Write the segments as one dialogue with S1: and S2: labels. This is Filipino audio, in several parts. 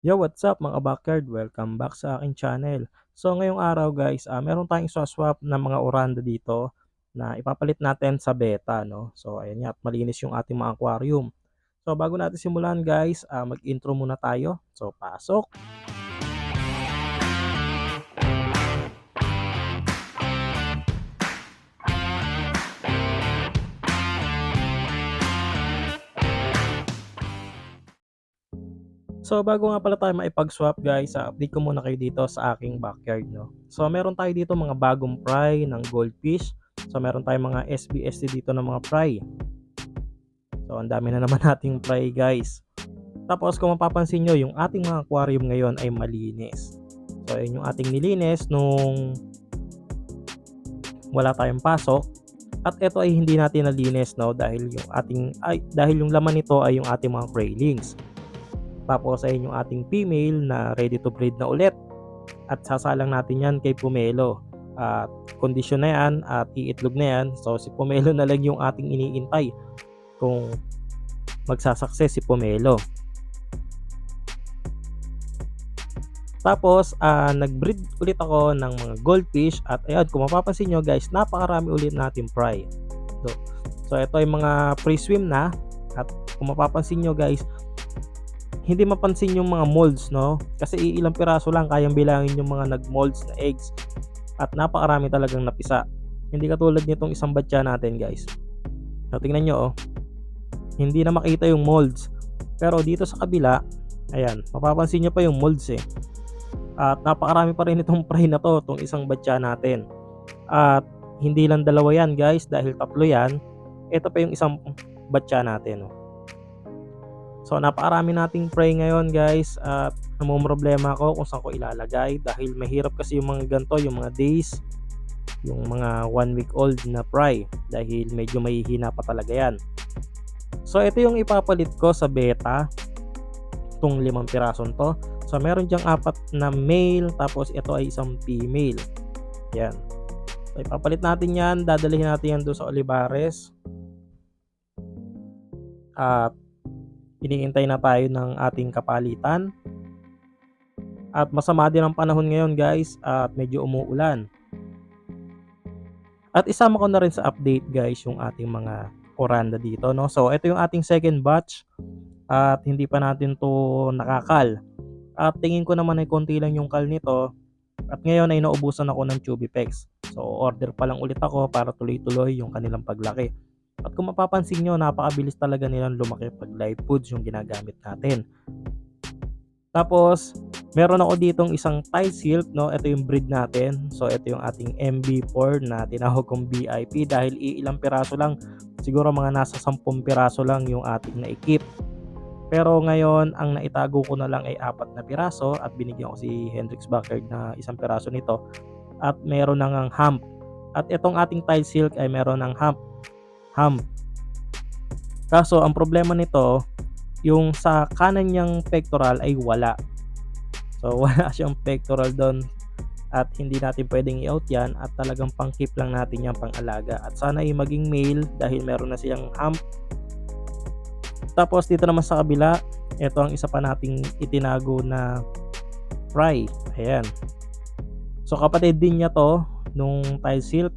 S1: Yo, what's up mga backyard? Welcome back sa aking channel. So ngayong araw guys, ah, meron tayong swap na mga oranda dito na ipapalit natin sa beta, no? So ayan nga, at malinis yung ating mga aquarium. So bago natin simulan guys, ah, mag-intro muna tayo. So pasok! So bago nga pala tayo maipag-swap guys, ah, update ko muna kayo dito sa aking backyard no. So meron tayo dito mga bagong fry ng goldfish. So meron tayong mga SBST dito ng mga fry. So ang dami na naman nating fry guys. Tapos kung mapapansin nyo, yung ating mga aquarium ngayon ay malinis. So yun yung ating nilinis nung wala tayong pasok. At ito ay hindi natin nalinis no dahil yung ating ay dahil yung laman nito ay yung ating mga graylings. Tapos ayun yung ating female na ready to breed na ulit. At sasalang natin yan kay Pumelo. At kondisyon na yan at iitlog na yan. So si Pumelo na lang yung ating iniintay kung magsasakses si Pumelo. Tapos, uh, nag-breed ulit ako ng mga goldfish at ayun, kung mapapansin nyo guys, napakarami ulit natin fry. So, so ito ay mga pre-swim na at kung mapapansin nyo guys, hindi mapansin yung mga molds, no? Kasi ilang piraso lang kayang bilangin yung mga nag-molds na eggs. At napakarami talagang napisa. Hindi katulad nitong isang batya natin, guys. So, tingnan nyo, oh. Hindi na makita yung molds. Pero dito sa kabila, ayan, mapapansin nyo pa yung molds, eh. At napakarami pa rin itong fry na to, itong isang batya natin. At hindi lang dalawa yan, guys, dahil tatlo yan. Ito pa yung isang batya natin, oh. So napakarami nating pray ngayon guys at problema ako kung saan ko ilalagay dahil mahirap kasi yung mga ganto, yung mga days, yung mga one week old na pry dahil medyo mahihina pa talaga yan. So ito yung ipapalit ko sa beta itong limang pirasong to. So meron diyang apat na male tapos ito ay isang female. Yan. So ipapalit natin yan, dadalhin natin yan doon sa Olivares. At Iniintay na tayo ng ating kapalitan. At masama din ang panahon ngayon guys at medyo umuulan. At isama ko na rin sa update guys yung ating mga oranda dito no. So ito yung ating second batch at hindi pa natin to nakakal. At tingin ko naman ay konti lang yung kal nito at ngayon ay naubusan ako ng Tubipex. So order pa lang ulit ako para tuloy-tuloy yung kanilang paglaki. At kung mapapansin nyo, napakabilis talaga nilang lumaki pag live foods yung ginagamit natin. Tapos, meron ako ditong isang Thai silk, no? Ito yung breed natin. So, ito yung ating MB4 na tinawag kong BIP dahil ilang piraso lang. Siguro mga nasa 10 piraso lang yung ating naikip. Pero ngayon, ang naitago ko na lang ay apat na piraso at binigyan ko si Hendrix Backard na isang piraso nito. At meron nang hump. At itong ating Thai silk ay meron ng hump ham. Kaso ang problema nito, yung sa kanan niyang pectoral ay wala. So wala siyang pectoral doon at hindi natin pwedeng i-out yan at talagang pang-keep lang natin yan pang-alaga. At sana ay maging male dahil meron na siyang hump. Tapos dito naman sa kabila, ito ang isa pa nating itinago na fry. Ayan. So kapatid din niya to nung tile silk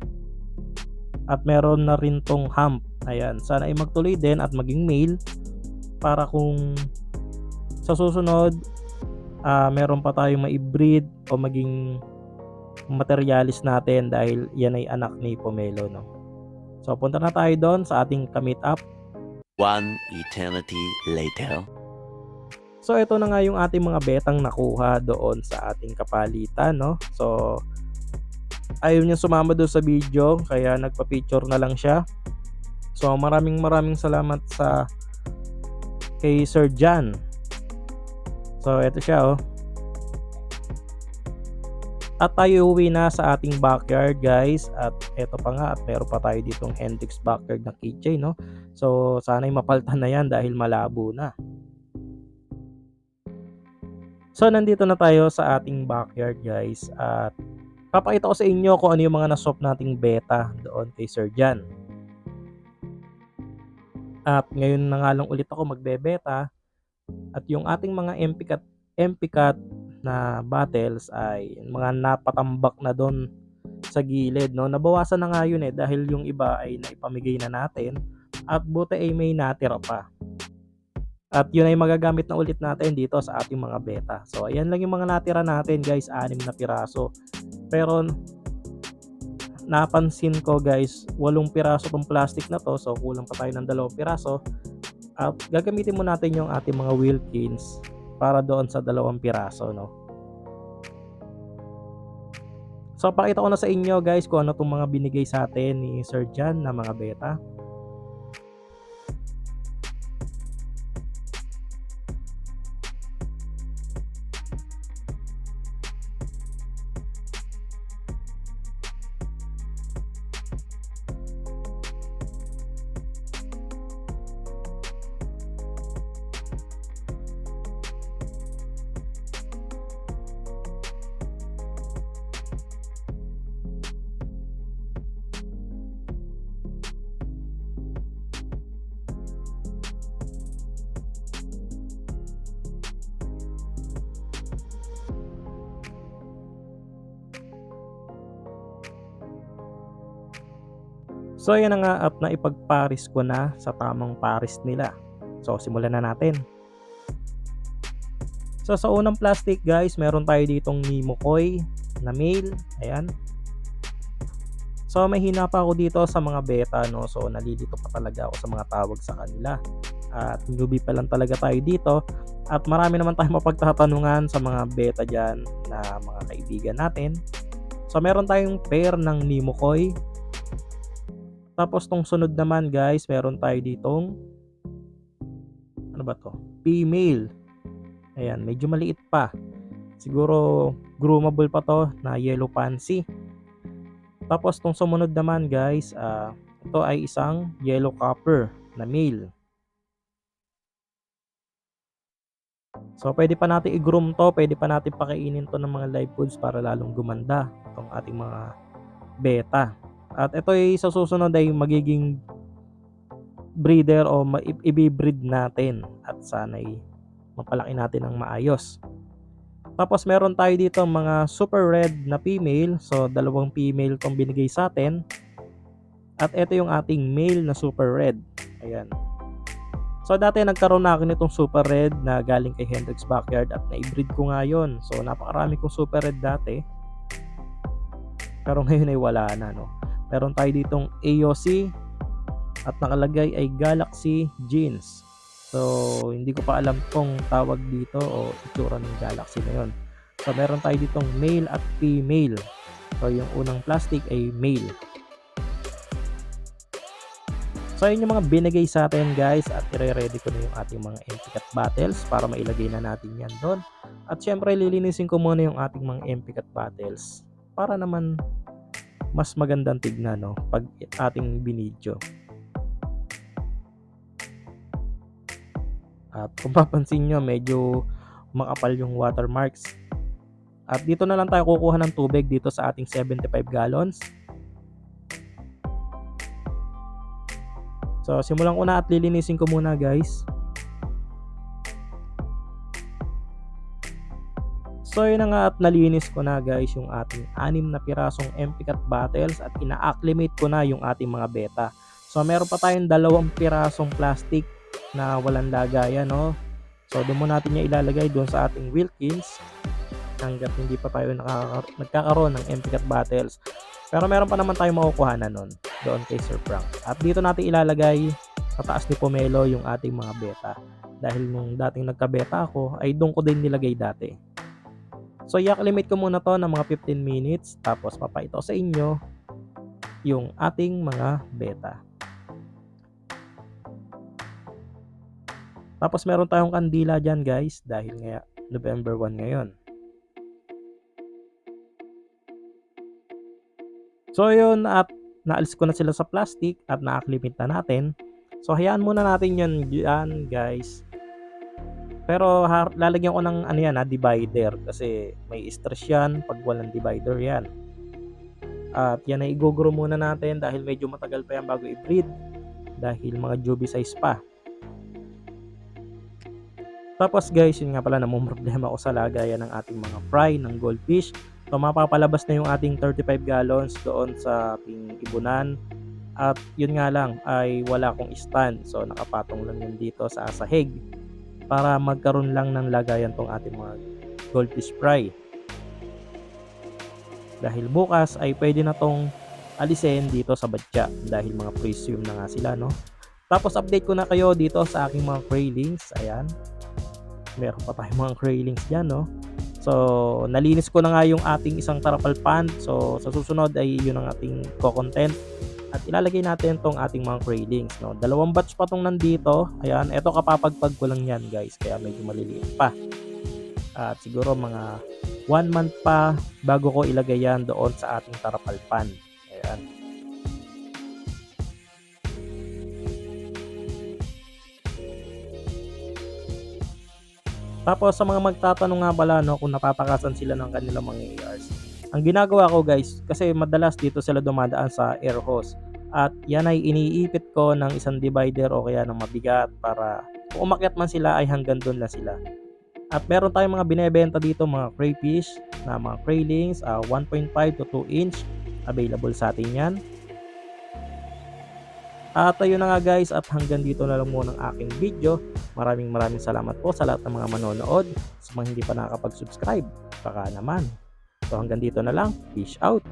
S1: at meron na rin tong hump ayan sana ay magtuloy din at maging male para kung sa susunod uh, meron pa tayong maibreed o maging materialis natin dahil yan ay anak ni Pomelo no so punta na tayo doon sa ating kamit up
S2: One eternity later.
S1: So ito na nga yung ating mga betang nakuha doon sa ating kapalitan no. So ayaw niya sumama doon sa video kaya nagpa-picture na lang siya. So maraming maraming salamat sa kay Sir Jan. So ito siya oh. At tayo uwi na sa ating backyard guys At eto pa nga at meron pa tayo ditong Hendrix backyard na keychain no So sana'y mapaltan na yan dahil malabo na So nandito na tayo sa ating backyard guys At papakita ko sa inyo kung ano yung mga naswap nating beta doon kay Sir Jan. At ngayon na nga lang ulit ako magbebeta at yung ating mga MP at MP cut na battles ay mga napatambak na doon sa gilid no nabawasan na nga yun eh dahil yung iba ay naipamigay na natin at buti ay may natira pa at yun ay magagamit na ulit natin dito sa ating mga beta. So ayan lang yung mga natira natin guys. Anim na piraso. Pero napansin ko guys walong piraso tong plastic na to. So kulang pa tayo ng dalawang piraso. At gagamitin mo natin yung ating mga Wilkins para doon sa dalawang piraso no? So pakita ko na sa inyo guys kung ano tong mga binigay sa atin ni Sir Jan na mga beta. So yan na nga at naipagparis ko na sa tamang paris nila. So simulan na natin. So sa unang plastic guys, meron tayo ditong Nemo Koi na male. Ayan. So may hina pa ako dito sa mga beta no. So nalilito pa talaga ako sa mga tawag sa kanila. At newbie pa lang talaga tayo dito. At marami naman tayong mapagtatanungan sa mga beta dyan na mga kaibigan natin. So meron tayong pair ng Nemo Koi tapos tong sunod naman guys, meron tayo ditong ano ba to? Female. Ayan, medyo maliit pa. Siguro groomable pa to na yellow pansy. Tapos tong sumunod naman guys, ah, ito ay isang yellow copper na male. So pwede pa natin i-groom to, pwede pa natin pakainin to ng mga live foods para lalong gumanda itong ating mga beta. At ito ay sa susunod ay magiging breeder o ma- i- i-breed natin at sana'y mapalaki natin ng maayos. Tapos meron tayo dito mga super red na female. So dalawang female tong binigay sa atin. At ito yung ating male na super red. Ayan. So dati nagkaroon na ako nitong super red na galing kay Hendrix Backyard at na-breed ko nga yun. So napakarami kong super red dati. Pero ngayon ay wala na no. Meron tayo ditong AOC at nakalagay ay Galaxy Jeans. So, hindi ko pa alam kung tawag dito o itsura ng Galaxy na yun. So, meron tayo ditong male at female. So, yung unang plastic ay male. So, yun yung mga binigay sa atin guys at i-ready ko na yung ating mga MP-Cut battles para mailagay na natin yan doon. At syempre, lilinisin ko muna yung ating mga MP-Cut battles para naman mas magandang tignan no pag ating binidyo. At kung papansin nyo, medyo makapal yung watermarks. At dito na lang tayo kukuha ng tubig dito sa ating 75 gallons. So, simulan ko na at lilinisin ko muna guys. So yun na nga at nalinis ko na guys yung ating anim na pirasong MP cut battles at ina-acclimate ko na yung ating mga beta. So meron pa tayong dalawang pirasong plastic na walang lagayan no. So doon mo natin niya ilalagay doon sa ating Wilkins hanggat hindi pa tayo nakaka- nagkakaroon ng MP cut battles. Pero meron pa naman tayong makukuha na nun doon kay Sir Frank. At dito natin ilalagay sa taas ni Pomelo yung ating mga beta. Dahil nung dating nagka-beta ako ay doon ko din nilagay dati. So i-acclimate ko muna to ng mga 15 minutes tapos papakita ko sa inyo yung ating mga beta. Tapos meron tayong kandila dyan guys dahil nga November 1 ngayon. So yun at naalis ko na sila sa plastic at na-acclimate na natin. So hayaan muna natin yan dyan guys. Pero ha, lalagyan ko ng ano yan ha, divider kasi may stress yan pag walang divider yan. At yan ay igogro muna natin dahil medyo matagal pa yan bago i-breed dahil mga juvie size pa. Tapos guys, yun nga pala namumroblema ko sa lagayan ng ating mga fry ng goldfish. So mapapalabas na yung ating 35 gallons doon sa ating ibunan. At yun nga lang ay wala akong stand. So nakapatong lang yun dito sa sahig para magkaroon lang ng lagayan tong ating mga goldfish fry. Dahil bukas ay pwede na tong alisin dito sa badya dahil mga pre-swim na nga sila no. Tapos update ko na kayo dito sa aking mga craylings. Ayan. Meron pa tayong mga craylings dyan no. So, nalinis ko na nga yung ating isang tarapal pan. So, sa susunod ay yun ang ating co-content. At ilalagay natin tong ating mga craylings. No? Dalawang batch pa tong nandito. Ayan, eto kapapagpag ko lang yan guys. Kaya medyo maliliit pa. At siguro mga one month pa bago ko ilagay yan doon sa ating tarapal pan. Ayan. Tapos sa mga magtatanong nga pala no, kung napapakasan sila ng kanilang mga ARs. Ang ginagawa ko guys, kasi madalas dito sila dumadaan sa air hose. At yan ay iniipit ko ng isang divider o kaya ng mabigat para kung umakyat man sila ay hanggang doon lang sila. At meron tayong mga binebenta dito mga crayfish na mga craylings, ah, 1.5 to 2 inch. Available sa atin yan. At ayun na nga guys at hanggang dito na lang muna ang aking video. Maraming maraming salamat po sa lahat ng mga manonood. Sa mga hindi pa nakakapag-subscribe, baka naman. So hanggang dito na lang. Peace out.